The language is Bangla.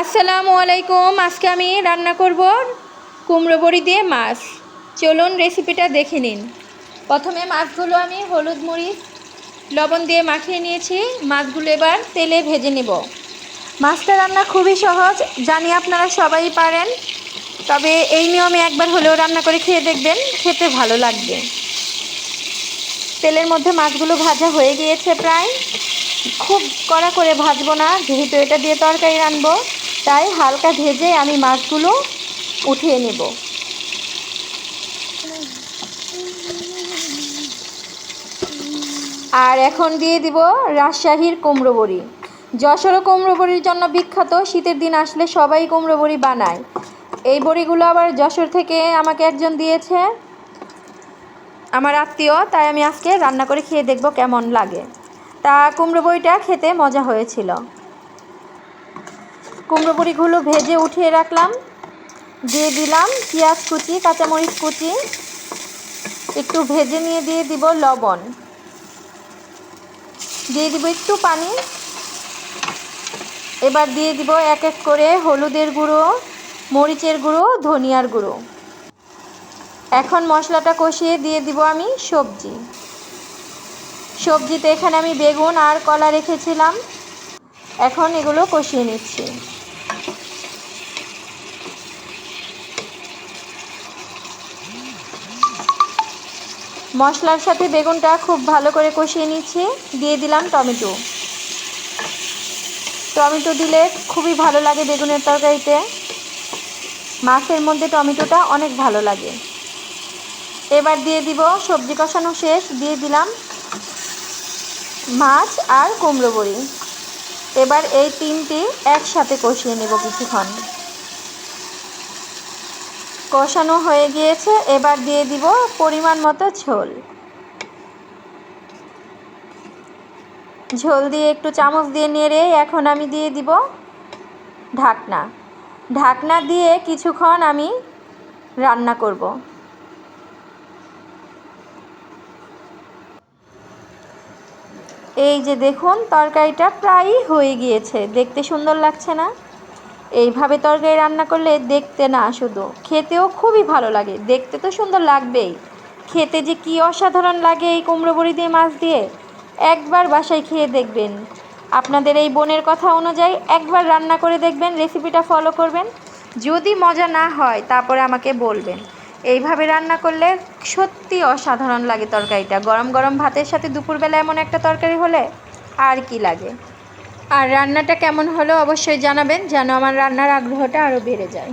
আসসালামু আলাইকুম, আজকে আমি রান্না করব কুমড়ো বড়ি দিয়ে মাছ। চলুন রেসিপিটা দেখে নিন। প্রথমে মাছগুলো আমি হলুদ মরিচ, লবণ দিয়ে মাখিয়ে নিয়েছি। মাছগুলো এবার তেলে ভেজে নেব। মাছটা রান্না খুবই সহজ, জানি আপনারা সবাই পারেন। তবে এই নিয়মে একবার হলেও রান্না করে খেয়ে দেখবেন, খেতে ভালো লাগবে। তেলের মধ্যে মাছগুলো ভাজা হয়ে গিয়েছে প্রায়। খুব কড়া করে ভাজবো না, যেহেতু এটা দিয়ে তরকারি রানবো তাই হালকা ভেজে আমি মাছগুলো উঠিয়ে নেব। আর এখন দিয়ে দিব রাজশাহীর কুমড়ো বড়ি। যশোর কুমড়ো বড়ির জন্য বিখ্যাত, শীতের দিন আসলে সবাই কুমড়ো বড়ি বানায়। এই বড়িগুলো আবার যশোর থেকে আমাকে একজন দিয়েছে, আমার আত্মীয়, তাই আমি আজকে রান্না করে খেয়ে দেখব কেমন লাগে। তা কুমড়ো বড়িটা খেতে মজা হয়েছিল। কুমড়ো বড়িগুলো ভেজে উঠিয়ে রাখলাম। দিয়ে দিলাম পেঁয়াজ কুচি, কাঁচামরিচ কুচি। একটু ভেজে নিয়ে দিয়ে দিব লবণ। দিয়ে দিব একটু পানি। এবার দিয়ে দিব এক এক করে হলুদের গুঁড়ো, মরিচের গুঁড়ো, ধনিয়ার গুঁড়ো। এখন মশলাটা কষিয়ে দিয়ে দিব আমি সবজি। সবজিতে এখানে আমি বেগুন আর কলা রেখেছিলাম। এখন এগুলো কষিয়ে নিচ্ছি। মশলার সাথে বেগুনটা খুব ভালো করে কষিয়ে নিচ্ছি। দিয়ে দিলাম টমেটো। টমেটো দিলে খুবই ভালো লাগে বেগুনের তরকারিতে। মাছের মধ্যে টমেটোটা অনেক ভালো লাগে। এবার দিয়ে দিব সবজি কষানো শেষ। দিয়ে দিলাম মাছ আর কুমড়ো বড়ি। এবার এই তিনটি একসাথে কষিয়ে নেব কিছুক্ষণ। কষানো হয়ে গিয়েছে, এবার দিয়ে দিব পরিমাণ মতো ঝোল। ঝোল দিয়ে একটু চামচ দিয়ে নেড়ে এখন আমি দিয়ে দিব ঢাকনা। ঢাকনা দিয়ে কিছুক্ষণ আমি রান্না করব। এই যে দেখুন, তরকারিটা প্রায়ই হয়ে গিয়েছে, দেখতে সুন্দর লাগছে না? এইভাবে তরকারি রান্না করলে দেখতে না শুধু, খেতেও খুবই ভালো লাগে। দেখতে তো সুন্দর লাগবেই। খেতে যে কী অসাধারণ লাগে এই কুমড়ো বড়ি দিয়ে, মাছ দিয়ে, একবার বাসায় খেয়ে দেখবেন। আপনাদের এই বোনের কথা অনুযায়ী একবার রান্না করে দেখবেন, রেসিপিটা ফলো করবেন। যদি মজা না হয়, তারপরে আমাকে বলবেন। এইভাবে রান্না করলে সত্যি অসাধারণ লাগে তরকারিটা। গরম গরম ভাতের সাথে দুপুরবেলা এমন একটা তরকারি হলে আর কি লাগে? আর রান্নাটা কেমন হলো অবশ্যই জানাবেন যেন আমার রান্নার আগ্রহটা আরও বেড়ে যায়।